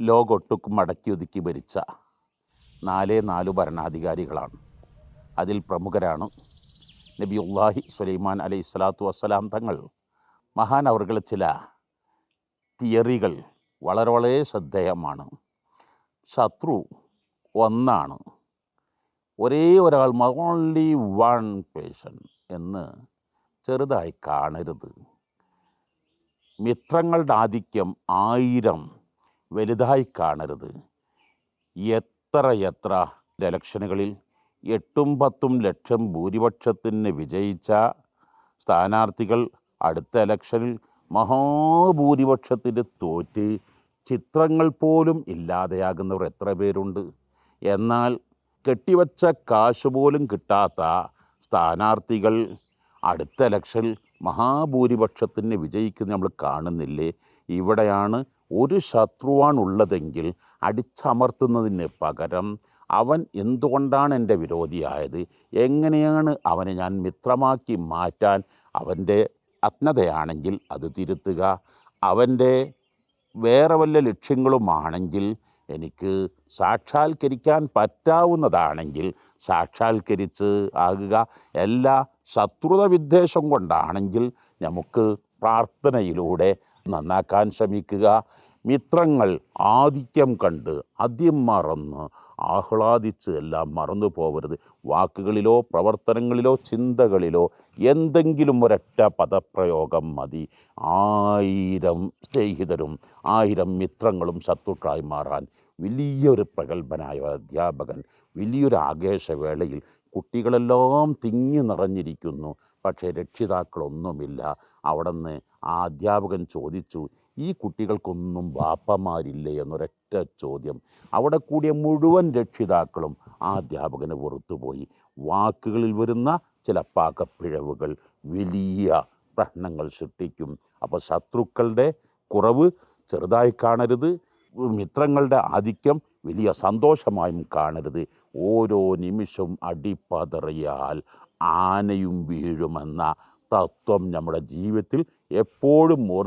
ലോകൊട്ടുക്കും മടക്കി ഒതുക്കി ഭരിച്ച നാലേ നാലു ഭരണാധികാരികളാണ്. അതിൽ പ്രമുഖരാണ് നബി ഉള്ളാഹി സുലൈമാൻ അലൈഹി സ്വലാത്തു വസ്സലാം തങ്ങൾ. മഹാൻ അവർകളെ ചില തിയറികൾ വളരെ വളരെ ശ്രദ്ധേയമാണ്. ശത്രു ഒന്നാണ്. ഒരേ ഒരാൾ ഓൺലി വൺ പേഴ്സൺ എന്ന് ചെറുതായി കാണരുത്. മിത്രങ്ങളുടെ ആധിക്യം ആയിരം വലുതായി കാണരുത്. എത്ര എത്ര ഇലക്ഷനുകളിൽ എട്ടും പത്തും ലക്ഷം ഭൂരിപക്ഷത്തിന് വിജയിച്ച സ്ഥാനാർത്ഥികൾ അടുത്ത ഇലക്ഷനിൽ മഹാഭൂരിപക്ഷത്തിന് തോറ്റ് ചിത്രങ്ങൾ പോലും ഇല്ലാതെയാകുന്നവർ എത്ര പേരുണ്ട്? എന്നാൽ കെട്ടിവച്ച കാശ് പോലും കിട്ടാത്ത സ്ഥാനാർത്ഥികൾ അടുത്ത ഇലക്ഷനിൽ മഹാഭൂരിപക്ഷത്തിന് വിജയിക്കുന്ന നമ്മൾ കാണുന്നില്ലേ? ഇവിടെയാണ് ഒരു ശത്രുവാണുള്ളതെങ്കിൽ അടിച്ചമർത്തുന്നതിന് പകരം അവൻ എന്തുകൊണ്ടാണ് എന്റെ വിരോധിയായത്? എങ്ങനെയാണ് അവനെ ഞാൻ മിത്രമാക്കി മാറ്റാൻ അവന്റെ അജ്ഞതയാണെങ്കിൽ അത് തിരുത്തുക? അവന്റെ വേറെ വല്ല ലക്ഷ്യങ്ങളുമാണെങ്കിൽ എനിക്ക് സാക്ഷാത്കരിക്കാൻ പറ്റാവുന്നതാണെങ്കിൽ സാക്ഷാത്കരിച്ച് ആകുക. എല്ലാ ശത്രുത വിദ്വേഷം കൊണ്ടാണെങ്കിൽ നമുക്ക് പ്രാർത്ഥനയിലൂടെ നന്നാക്കാൻ ശ്രമിക്കുക മിത്രങ്ങൾ ആധിക്യം കണ്ട് ആദ്യം മറന്ന് ആഹ്ലാദിച്ച് എല്ലാം മറന്നു പോകരുത് വാക്കുകളിലോ പ്രവർത്തനങ്ങളിലോ ചിന്തകളിലോ എന്തെങ്കിലും ഒരൊറ്റ പദപ്രയോഗം മതി. ആയിരം സ്നേഹിതരും ആയിരം മിത്രങ്ങളും ശത്രുക്കളായി മാറാൻ വലിയൊരു പ്രഗത്ഭനായ അധ്യാപകൻ വലിയൊരു ആഘോഷവേളയിൽ കുട്ടികളെല്ലാം തിങ്ങി നിറഞ്ഞിരിക്കുന്നു. പക്ഷേ രക്ഷിതാക്കളൊന്നുമില്ല. അവിടെ നിന്ന് ആ അധ്യാപകൻ ചോദിച്ചു ഈ കുട്ടികൾക്കൊന്നും ബാപ്പമാരില്ലേ എന്നൊരൊറ്റ ചോദ്യം. അവിടെ കൂടിയ മുഴുവൻ രക്ഷിതാക്കളും ആ അധ്യാപകന് വെറുത്തുപോയി. വാക്കുകളിൽ വരുന്ന ചില പാകപ്പിഴവുകൾ വലിയ പ്രശ്നങ്ങൾ സൃഷ്ടിക്കും. അപ്പോൾ ശത്രുക്കളുടെ കുറവ് ചെറുതായി കാണരുത്. മിത്രങ്ങളുടെ ആധിക്യം വലിയ സന്തോഷമായും കാണരുത്. ഓരോ നിമിഷവും അടിപ്പതറിയാൽ ആനയും വീഴുമെന്ന തത്വം നമ്മുടെ ജീവിതത്തിൽ എപ്പോഴും ഓർ